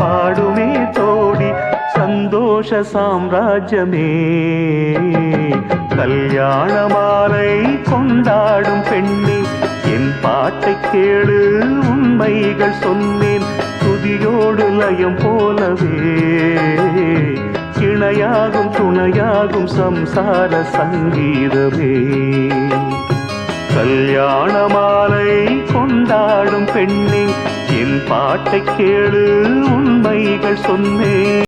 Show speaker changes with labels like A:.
A: பாடுமே தோடி சந்தோஷ சாம்ராஜ்யமே கல்யாண மாலை கொண்டாடும் பெண்ணே என் பாட்டை கேளு உண்மைகள் சொன்னேன் துதியோடு லயம் போலவே இணையாகும் துணையாகும் சம்சார சங்கீதமே கல்யாண மாலை கொண்டாடும் பெண்ணே என் பாட்டை கேளு உண்மைகள் சொன்னேன்.